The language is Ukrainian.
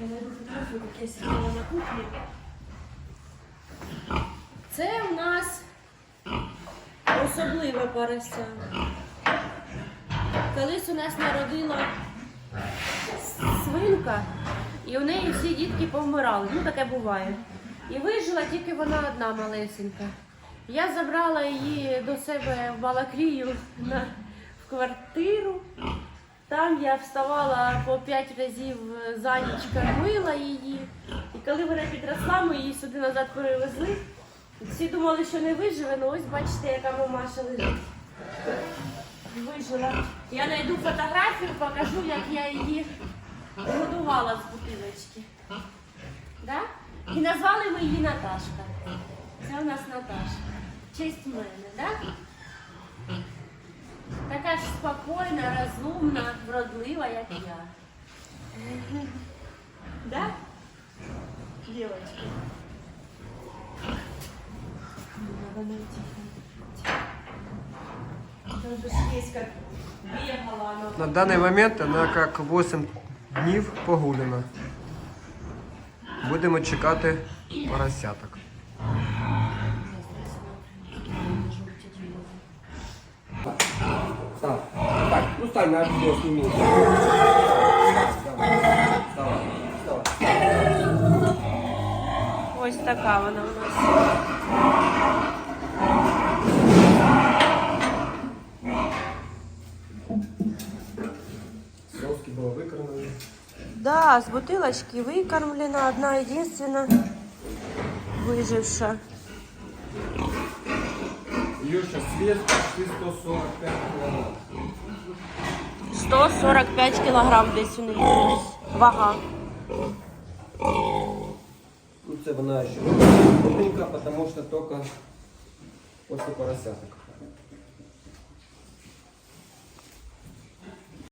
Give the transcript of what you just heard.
Я найду фотографію, як я сиділа на кухні. Це у нас особливе порося. Колись у нас народила свинка, і у неї всі дітки повмирали. Ну, таке буває. І вижила тільки вона одна малесенька. Я забрала її до себе в Балакрію на, в квартиру. Там я вставала по п'ять разів за ніч, кормила її. І коли вона підросла, ми її сюди назад перевезли. Всі думали, що не виживе, ну ось бачите, яка мамаша лежить. Вижила. Я знайду фотографію, покажу, як я її годувала з бутилочки. Да? І назвали ми її Наташка. Це у нас Наташка. Честь мене, так? Да? Ж розумна, вродлива, як я. Да? Девочки. Надо найти. Как бегала она. На данный момент вона як 8 днів погулена. Будемо чекати поросяток. Ну встань на видео, сними. Ось така вона у нас. Соски было выкормлено. Да, с бутылочки выкормлена одна единственная выжившая. Юша, сейчас вес почти 145 килограмм. 145 кілограм десь у неї вага. Ну, це вона ще маленька, потому что только после поросяток.